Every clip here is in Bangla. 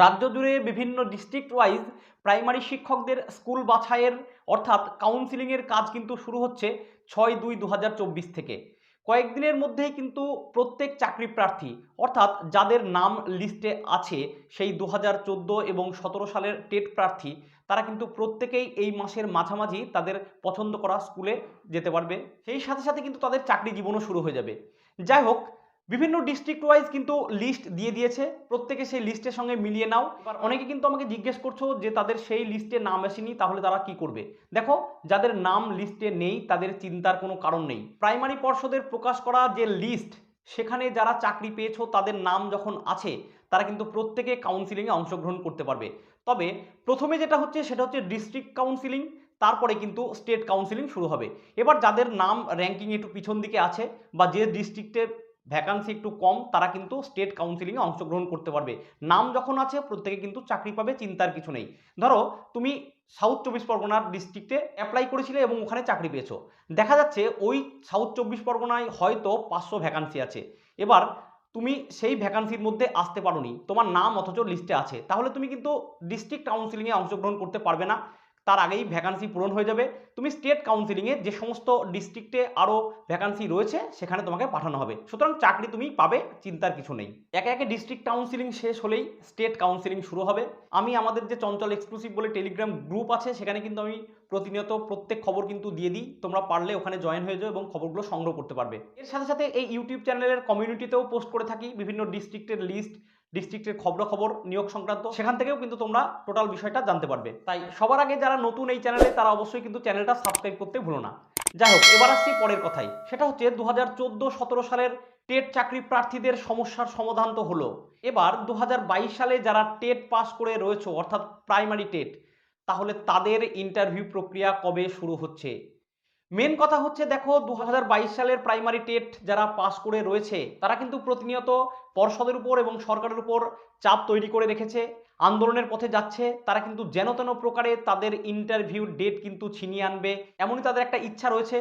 রাজ্য জুড়ে বিভিন্ন ডিস্ট্রিক্ট ওয়াইজ প্রাইমারি শিক্ষকদের স্কুল বাছাইয়ের, অর্থাৎ কাউন্সিলিংয়ের কাজ কিন্তু শুরু হচ্ছে ছয় দুই দু থেকে। কয়েকদিনের মধ্যেই কিন্তু প্রত্যেক চাকরি প্রার্থী, অর্থাৎ যাদের নাম লিস্টে আছে, সেই দু হাজার চোদ্দ এবং সতেরো সালের টেট প্রার্থী, তারা কিন্তু প্রত্যেকেই এই মাসের মাঝামাঝি তাদের পছন্দ করা স্কুলে যেতে পারবে। সেই সাথে সাথে কিন্তু তাদের চাকরি জীবনও শুরু হয়ে যাবে। যাই হোক বিভিন্ন ডিস্ট্রিক্ট ওয়াইজ কিন্তু লিস্ট দিয়ে দিয়েছে। প্রত্যেকে সেই লিস্টের সঙ্গে মিলিয়ে নাও। এবার অনেকে কিন্তু আমাকে জিজ্ঞেস করছ যে তাদের সেই লিস্টে নাম আসেনি তাহলে তারা কি করবে? দেখো যাদের নাম লিস্টে নেই তাদের চিন্তার কোনো কারণ নেই। প্রাইমারি পর্ষদের প্রকাশ করা যে লিস্ট সেখানে যারা চাকরি পেয়েছ তাদের নাম যখন আছে তারা কিন্তু প্রত্যেকে কাউন্সিলিংয়ে অংশগ্রহণ করতে পারবে। তবে প্রথমে যেটা হচ্ছে সেটা হচ্ছে ডিস্ট্রিক্ট কাউন্সিলিং তারপরে কিন্তু স্টেট কাউন্সিলিং শুরু হবে। এবার যাদের নাম র্যাঙ্কিং একটু পিছন দিকে আছে বা যে ডিস্ট্রিক্টে ভ্যাকান্সি একটু কম, তারা কিন্তু স্টেট কাউন্সিলিংয়ে অংশগ্রহণ করতে পারবে। নাম যখন আছে, প্রত্যেকে কিন্তু চাকরি পাবে, চিন্তার কিছু নেই। ধরো, তুমি সাউথ চব্বিশ পরগনার ডিস্ট্রিক্টে অ্যাপ্লাই করেছিলে এবং ওখানে চাকরি পেয়েছ। দেখা যাচ্ছে, ওই সাউথ চব্বিশ পরগনায় হয়তো পাঁচশো ভ্যাকান্সি আছে। এবার, তুমি সেই ভ্যাকান্সির মধ্যে আসতে পারোনি, তোমার নাম অথচ লিস্টে আছে। তাহলে তুমি কিন্তু ডিস্ট্রিক্ট কাউন্সিলিংয়ে অংশগ্রহণ করতে পারবে না। তার আগেই ভ্যাকান্সি পূরণ হয়ে যাবে। তুমি স্টেট কাউন্সিলিংয়ে যে সমস্ত ডিস্ট্রিক্টে আরও ভ্যাকান্সি রয়েছে, সেখানে তোমাকে পাঠানো হবে। সুতরাং চাকরি তুমি পাবে, চিন্তার কিছু নেই। একে একে ডিস্ট্রিক্ট কাউন্সিলিং শেষ হলেই স্টেট কাউন্সিলিং শুরু হবে। আমি আমাদের যে চঞ্চল এক্সক্লুসিভ বলে টেলিগ্রাম গ্রুপ আছে, সেখানে কিন্তু আমি প্রতিনিয়ত প্রত্যেক খবর কিন্তু দিয়ে দিই। তোমরা পারলে ওখানে জয়েন হয়ে যাও এবং খবরগুলো সংগ্রহ করতে পারবে। এর সাথে সাথে এই ইউটিউব চ্যানেলের কমিউনিটিতেও পোস্ট করে থাকি। বিভিন্ন ডিস্ট্রিক্টের লিস্ট ডিস্ট্রিক্টের খবরাখবর নিয়োগ সংক্রান্ত, সেখান থেকেও কিন্তু তোমরা টোটাল বিষয়টা জানতে পারবে। তাই সবার আগে যারা নতুন এই চ্যানেলে তারা অবশ্যই কিন্তু চ্যানেলটা সাবস্ক্রাইব করতে ভুলো না। যাই হোক, এবার আসছি পরের কথাই সেটা হচ্ছে দু হাজার সালের টেট চাকরি প্রার্থীদের সমস্যার সমাধান তো হলো। এবার দু হাজার বাইশ সালে যারা টেট পাস করে রয়েছে, অর্থাৎ প্রাইমারি টেট, তাহলে তাদের ইন্টারভিউ প্রক্রিয়া কবে শুরু হচ্ছে? মেন কথা হচ্ছে দেখো দু হাজার বাইশ সালের প্রাইমারি টেট যারা পাস করে রয়েছে, তারা কিন্তু প্রতিনিয়ত পর্ষদের উপর এবং সরকারের উপর চাপ তৈরি করে রেখেছে, আন্দোলনের পথে যাচ্ছে, তারা কিন্তু যেন তেন প্রকারে তাদের ইন্টারভিউ ডেট কিন্তু ছিনিয়ে আনবে, এমনই তাদের একটা ইচ্ছা রয়েছে।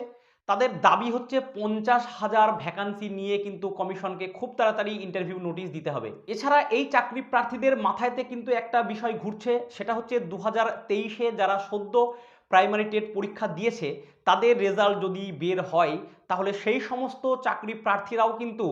তাদের দাবি হচ্ছে পঞ্চাশ হাজার ভ্যাকান্সি নিয়ে কিন্তু কমিশনকে খুব তাড়াতাড়ি ইন্টারভিউ নোটিশ দিতে হবে। এছাড়া এই চাকরি প্রার্থীদের মাথায়তে কিন্তু একটা বিষয় ঘুরছে, সেটা হচ্ছে দু হাজার যারা সদ্য প্রাইমারি টেট পরীক্ষা দিয়েছে তাদের রেজাল্ট যদি বের হয়, তাহলে সেই সমস্ত চাকরি প্রার্থীরাও কিন্তু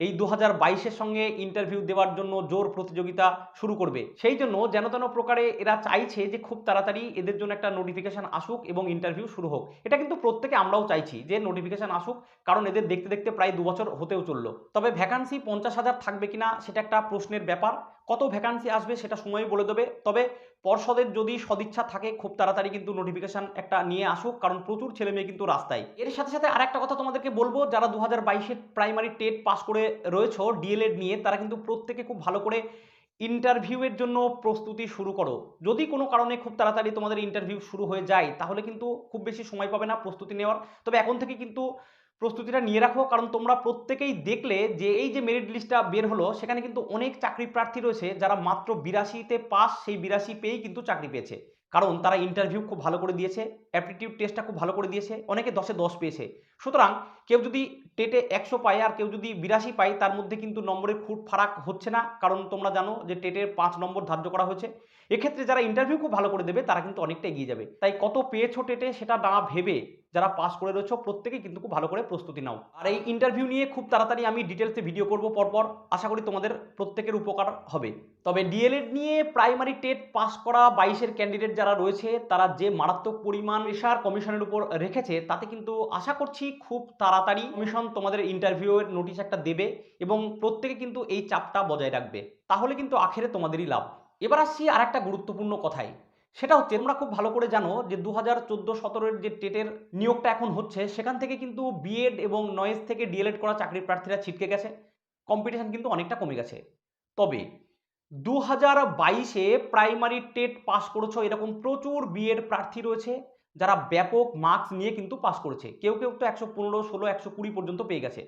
এই দু হাজার সঙ্গে ইন্টারভিউ দেওয়ার জন্য জোর প্রতিযোগিতা শুরু করবে। সেই জন্য যেন তেন প্রকারে এরা চাইছে যে খুব তাড়াতাড়ি এদের জন্য একটা নোটিফিকেশান আসুক এবং ইন্টারভিউ শুরু হোক। এটা কিন্তু প্রত্যেকে আমরাও চাইছি যে নোটিফিকেশান আসুক, কারণ এদের দেখতে দেখতে প্রায় দু বছর হতেও চলল। তবে ভ্যাকান্সি পঞ্চাশ হাজার থাকবে কিনা, সেটা একটা প্রশ্নের ব্যাপার। কত ভ্যাকান্সি আসবে সেটা সময় বলে দেবে। তবে পর্ষদের যদি সদিচ্ছা থাকে, খুব তাড়াতাড়ি কিন্তু নোটিফিকেশান একটা নিয়ে আসুক, কারণ প্রচুর ছেলে মেয়ে কিন্তু রাস্তায়। এর সাথে সাথে আরেকটা কথা তোমাদেরকে বলব, যারা দু হাজার প্রাইমারি টেট পাস করে রয়েছ ডিএলএড নিয়ে, তারা কিন্তু প্রত্যেকে খুব ভালো করে ইন্টারভিউয়ের জন্য প্রস্তুতি শুরু করো। যদি কোনো কারণে খুব তাড়াতাড়ি তোমাদের ইন্টারভিউ শুরু হয়ে যায়, তাহলে কিন্তু খুব বেশি সময় পাবে না প্রস্তুতি নেওয়ার। তবে এখন থেকে কিন্তু প্রস্তুতিটা নিয়ে রাখো, কারণ তোমরা প্রত্যেকেই দেখলে যে এই যে মেরিট লিস্টটা বের হলো, সেখানে কিন্তু অনেক চাকরি প্রার্থী রয়েছে যারা মাত্র বিরাশিতে পাস সেই বিরাশি পেয়েই কিন্তু চাকরি পেয়েছে। কারণ তারা ইন্টারভিউ খুব ভালো করে দিয়েছে অ্যাপটিটিউড টেস্টটা খুব ভালো করে দিয়েছে, অনেকে দশে দশ পেয়েছে। সুতরাং কেউ যদি টেটে একশো পায় আর কেউ যদি বিরাশি পায়, তার মধ্যে কিন্তু নম্বরের খুব ফারাক হচ্ছে না, কারণ তোমরা জানো যে টেটের পাঁচ নম্বর ধার্য করা হয়েছে। এক্ষেত্রে যারা ইন্টারভিউ খুব ভালো করে দেবে, তারা কিন্তু অনেকটা এগিয়ে যাবে। তাই কত পেয়েছ টেটে, সেটা না ভেবে যারা পাস করে রয়েছে, প্রত্যেকেই কিন্তু খুব ভালো করে প্রস্তুতি নাও। আর এই ইন্টারভিউ নিয়ে খুব তাড়াতাড়ি আমি ডিটেলসে ভিডিও করব পরপর। আশা করি তোমাদের প্রত্যেকের উপকার হবে। তবে ডিএলএড নিয়ে প্রাইমারি টেট পাস করা বাইশের ক্যান্ডিডেট যারা রয়েছে, তারা যে মারাত্মক পরিমাণ প্রেশার কমিশনের উপর রেখেছে, তাতে কিন্তু আশা করছি খুব তাড়াতাড়ি কমিশন তোমাদের ইন্টারভিউয়ের নোটিশ একটা দেবে এবং প্রত্যেকে কিন্তু এই চাপটা বজায় রাখবে। তাহলে কিন্তু আখেরে তোমাদেরই লাভ। এবার আসছি আর একটা গুরুত্বপূর্ণ কথায়। সেটা হচ্ছে তোমরা খুব ভালো করে জানো যে দু হাজার চোদ্দ সতেরোর যে টেটের নিয়োগটা এখন হচ্ছে, সেখান থেকে কিন্তু বিএড এবং নয়েজ থেকে ডিএলএড করা চাকরি প্রার্থীরা ছিটকে গেছে। কম্পিটিশন কিন্তু অনেকটা কমে গেছে। তবে দু হাজার বাইশে প্রাইমারি টেট পাস করেছ এরকম প্রচুর বিএড প্রার্থী রয়েছে, যারা ব্যাপক মার্কস নিয়ে কিন্তু পাস করেছে। কেউ কেউ তো একশো পনেরো, ষোলো, একশো কুড়ি পর্যন্ত পেয়ে গেছে।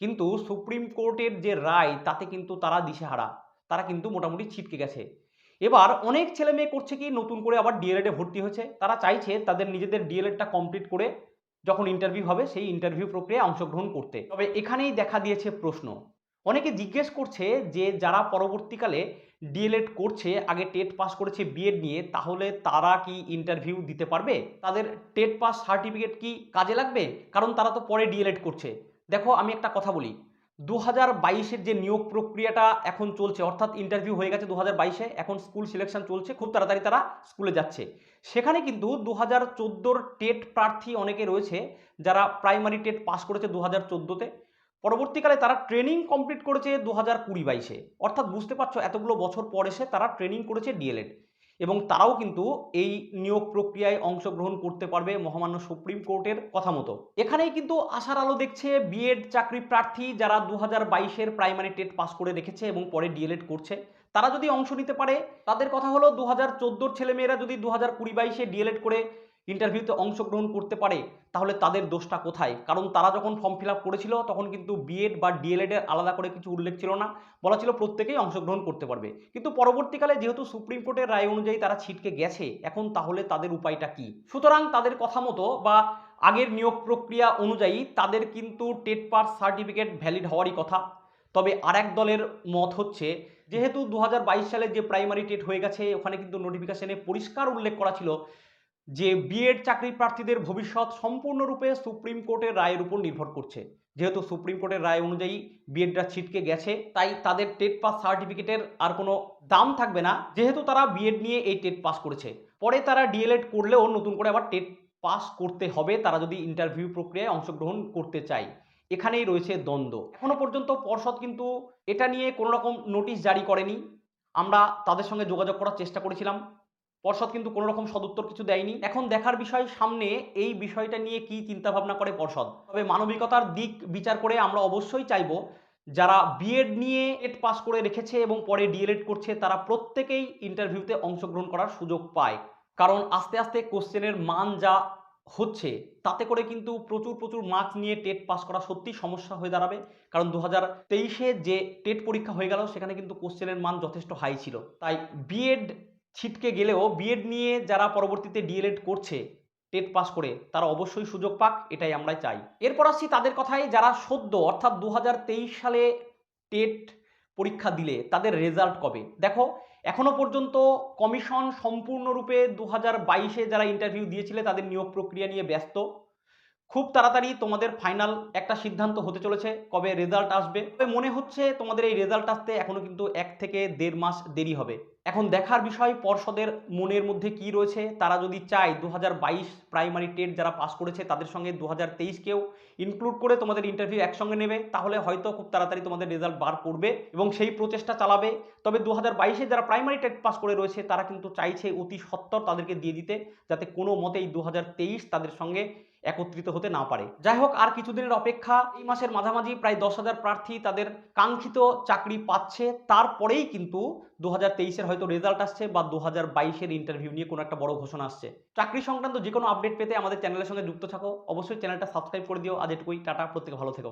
কিন্তু সুপ্রিম কোর্টের যে রায়, তাতে কিন্তু তারা দিশেহারা। তারা কিন্তু মোটামুটি ছিটকে গেছে। এবার অনেক ছেলে মেয়ে করছে কি, নতুন করে আবার ডিএলএডে ভর্তি হয়েছে। তারা চাইছে তাদের নিজেদের ডিএলএডটা কমপ্লিট করে যখন ইন্টারভিউ হবে, সেই ইন্টারভিউ প্রক্রিয়ায় অংশগ্রহণ করতে। তবে এখানেই দেখা দিয়েছে প্রশ্ন। অনেকে জিজ্ঞেস করছে যে, যারা পরবর্তীকালে ডিএলএড করছে, আগে টেট পাস করেছে বিএড নিয়ে, তাহলে তারা কি ইন্টারভিউ দিতে পারবে? তাদের টেট পাস সার্টিফিকেট কি কাজে লাগবে? কারণ তারা তো পরে ডিএলএড করছে। দেখো, আমি একটা কথা বলি। দু হাজার বাইশের যে নিয়োগ প্রক্রিয়াটা এখন চলছে, অর্থাৎ ইন্টারভিউ হয়ে গেছে দু হাজার বাইশে, এখন স্কুল সিলেকশন চলছে, খুব তাড়াতাড়ি তারা স্কুলে যাচ্ছে। সেখানে কিন্তু দু হাজার চোদ্দোর টেট প্রার্থী অনেকে রয়েছে, যারা প্রাইমারি টেট পাস করেছে দু হাজার চোদ্দোতে। পরবর্তীকালে তারা ট্রেনিং কমপ্লিট করেছে দু হাজার কুড়ি বাইশে। অর্থাৎ বুঝতে পারছ, এতগুলো বছর পর এসে তারা ট্রেনিং করেছে ডিএলএড এবং তারাও কিন্তু এই নিয়োগ প্রক্রিয়ায় অংশগ্রহণ করতে পারবে মহামান্য সুপ্রিম কোর্টের কথা মতো। এখানেই কিন্তু আশার আলো দেখছে বিএড চাকরি প্রার্থী যারা দু হাজার বাইশের প্রাইমারি টেট পাস করে রেখেছে এবং পরে ডিএলএড করছে, তারা যদি অংশ নিতে পারে, তাদের কথা হলো দু হাজার চোদ্দোর ছেলেমেয়েরা যদি দু হাজার কুড়ি বাইশে ডিএলএড করে ইন্টারভিউতে অংশগ্রহণ করতে পারে, তাহলে তাদের দোষটা কোথায়? কারণ তারা যখন ফর্ম ফিল করেছিল, তখন কিন্তু বিএড বা ডিএলএড এর আলাদা করে কিছু উল্লেখ ছিল না। বলা ছিল প্রত্যেকেই অংশগ্রহণ করতে পারবে। কিন্তু পরবর্তীকালে যেহেতু সুপ্রিম কোর্টের রায় অনুযায়ী তারা ছিটকে গেছে, এখন তাহলে তাদের উপায়টা কি? সুতরাং তাদের কথা মতো বা আগের নিয়োগ প্রক্রিয়া অনুযায়ী তাদের কিন্তু টেট পাস সার্টিফিকেট ভ্যালিড হওয়ারই কথা। তবে আরেক দলের মত হচ্ছে, যেহেতু দু হাজার বাইশ সালে যে প্রাইমারি টেট হয়ে গেছে, ওখানে কিন্তু নোটিফিকেশনে পরিষ্কার উল্লেখ করা ছিল যে বিএড চাকরি প্রার্থীদের ভবিষ্যৎ সম্পূর্ণরূপে সুপ্রিম কোর্টের রায়ের উপর নির্ভর করছে। যেহেতু সুপ্রিম কোর্টের রায় অনুযায়ী বিএডটা ছিটকে গেছে, তাই তাদের টেট পাস সার্টিফিকেটের আর কোনো দাম থাকবে না, যেহেতু তারা বিএড নিয়ে এই টেট পাস করেছে। পরে তারা ডিএলএড করলেও নতুন করে আবার টেট পাস করতে হবে, তারা যদি ইন্টারভিউ প্রক্রিয়ায় অংশগ্রহণ করতে চায়। এখানেই রয়েছে দ্বন্দ্ব। এখনও পর্যন্ত পর্ষদ কিন্তু এটা নিয়ে কোনো রকম নোটিশ জারি করেনি। আমরা তাদের সঙ্গে যোগাযোগ করার চেষ্টা করেছিলাম। পর্ষদ কিন্তু কোনো রকম সদুত্তর কিছু দেয়নি। এখন দেখার বিষয় সামনে এই বিষয়টা নিয়ে কি চিন্তা ভাবনা করে পর্ষদ? তবে মানবিকতার দিক বিচার করে আমরা অবশ্যই চাইব, যারা বিএড নিয়ে এড পাস করে রেখেছে এবং পরে ডিএলএড করছে, তারা প্রত্যেকেই ইন্টারভিউতে অংশগ্রহণ করার সুযোগ পায়। কারণ আস্তে আস্তে কোশ্চেনের মান যা হচ্ছে, তাতে করে কিন্তু প্রচুর প্রচুর মার্কস নিয়ে টেট পাস করা সত্যি সমস্যা হয়ে দাঁড়াবে। কারণ দু হাজার যে টেট পরীক্ষা হয়ে গেল, সেখানে কিন্তু কোশ্চেনের মান যথেষ্ট হাই ছিল। তাই বিএড ছিটকে গেলেও বিএড নিয়ে যারা পরবর্তীতে ডিএলএড করছে, টেট পাস করে, তারা অবশ্যই সুযোগ পাক, এটাই আমরা চাই। এরপর আসছি তাদের কথায়, যারা সদ্য, অর্থাৎ দু হাজার তেইশ সালে টেট পরীক্ষা দিলে, তাদের রেজাল্ট কবে? দেখো, এখনও পর্যন্ত কমিশন সম্পূর্ণরূপে দু হাজার বাইশে যারা ইন্টারভিউ দিয়েছিলে, তাদের নিয়োগ প্রক্রিয়া নিয়ে ব্যস্ত। খুব তাড়াতাড়ি তোমাদের ফাইনাল একটা সিদ্ধান্ত হতে চলেছে, কবে রেজাল্ট আসবে। তবে মনে হচ্ছে তোমাদের এই রেজাল্ট আসতে এখনও কিন্তু এক থেকে দেড় মাস দেরি হবে। এখন দেখার বিষয়, পর্ষদের মনের মধ্যে কি রয়েছে? তারা যদি চায় দু হাজার বাইশ প্রাইমারি টেট যারা পাস করেছে, তাদের সঙ্গে দু হাজার তেইশকেও ইনক্লুড করে তোমাদের ইন্টারভিউ একসঙ্গে নেবে, তাহলে হয়তো খুব তাড়াতাড়ি তোমাদের রেজাল্ট বার করবে এবং সেই প্রচেষ্টা চালাবে। তবে দু হাজার যারা প্রাইমারি টেট পাস করে রয়েছে, তারা কিন্তু চাইছে অতি সত্বর তাদেরকে দিয়ে দিতে, যাতে কোনো মতেই দু হাজার তেইশ তাদের সঙ্গে একত্রিত হতে না পারে। যাই হোক আর কিছুদিনের অপেক্ষা, এই মাসের মাঝামাঝি প্রায় দশ হাজার প্রার্থী তাদের কাঙ্ক্ষিত চাকরি পাচ্ছে। তারপরেই কিন্তু দু হাজার তেইশের হয়তো রেজাল্ট আসছে বা দু হাজার বাইশের ইন্টারভিউ নিয়ে কোনো একটা বড় ঘোষণা আসছে। চাকরি সংক্রান্ত যে কোনো আপডেট পেতে আমাদের চ্যানেলের সঙ্গে যুক্ত থাকো। অবশ্যই চ্যানেলটা সাবস্ক্রাইব করে দিও। আজ এটুকুই। টাটা। প্রত্যেকে ভালো থেকো।